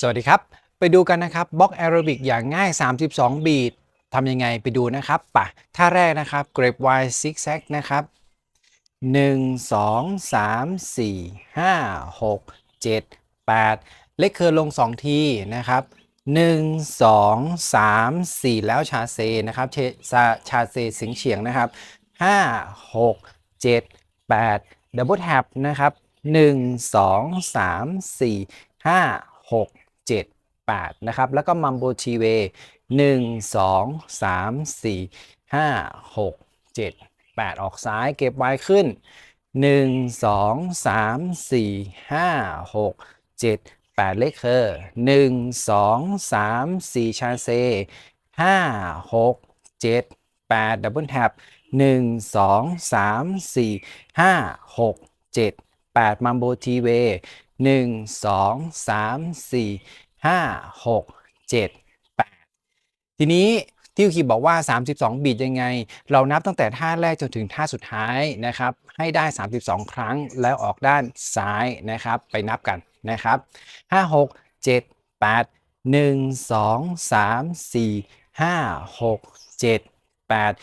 สวัสดีครับ ไปดูกันนะครับบล็อกแอโรบิกอย่างง่าย 32 บีททำยังไงไปดูนะครับป่ะท่าแรกนะครับ Grape Wide Zigzag นะครับ 1 2 3 4 5 6 7 8 เลขเคอร์ลง 2 ทีนะครับ 1 2 3 4 แล้วชาเซนะครับชชาชาเซสิงเฉียงนะครับ 5 6 7 8 ดับเบิลแท็บนะครับ 1 2 3 4 5 6 7 8 นะครับ แล้วก็มัมโบชีเว1 2 3 4 5 6 7 8 ออกซ้ายเก็บไว้ขึ้น 1 2 3 4 5 6 7 8 เลขเคอร์1 2 3 4 ชาเซ 5 6 7 8 ดับเบิลแท็บ1 2 3 4 5 6 7 8 มัมโบทีเว1 2 3 4 5 6 7 8ทีนี้ที่คิวบอกว่า 32บีทยังไง เรานับตั้งแต่ท่าแรกจนถึงท่าสุดท้ายนะครับ ให้ได้ 32 ครั้งแล้วออกด้านซ้ายนะครับ ไปนับกันนะครับ 5 6 7 8 1 2 3 4 5 6 7 8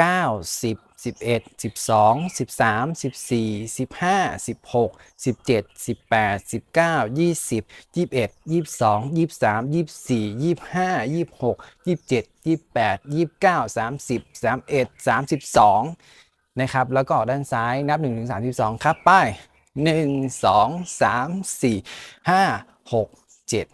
9 10 11 12 13 14 15 16 17 18 19 20 21 22 23 24 25 26 27 28 29 30 31 32 นะครับ แล้วก็ออกด้านซ้ายนับ 1 ถึง 32 ครับป้าย 1 2 3 4 5 6 7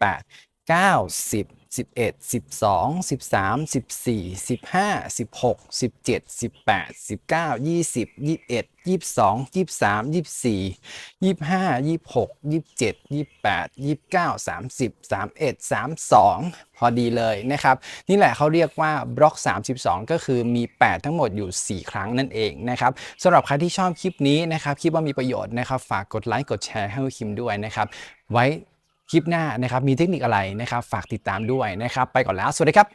8 9 10 11 12 13 14 15 16 17 18 19 20 21 22 23 24 25 26 27 28 29 30 31 32 พอดีเลยนะครับ นี่แหละเขาเรียกว่าบล็อก 32 ก็คือมี 8 ทั้งหมดอยู่ 4 ครั้งนั่นเองนะครับสำหรับใครที่ชอบคลิปนี้นะครับคิดว่ามีประโยชน์นะครับ ฝากกดไลค์กดแชร์ให้คิมด้วยนะครับ ไว้ คลิปหน้านะครับมีเทคนิคอะไรนะครับ ฝากติดตามด้วยนะครับ ไปก่อนแล้ว สวัสดีครับ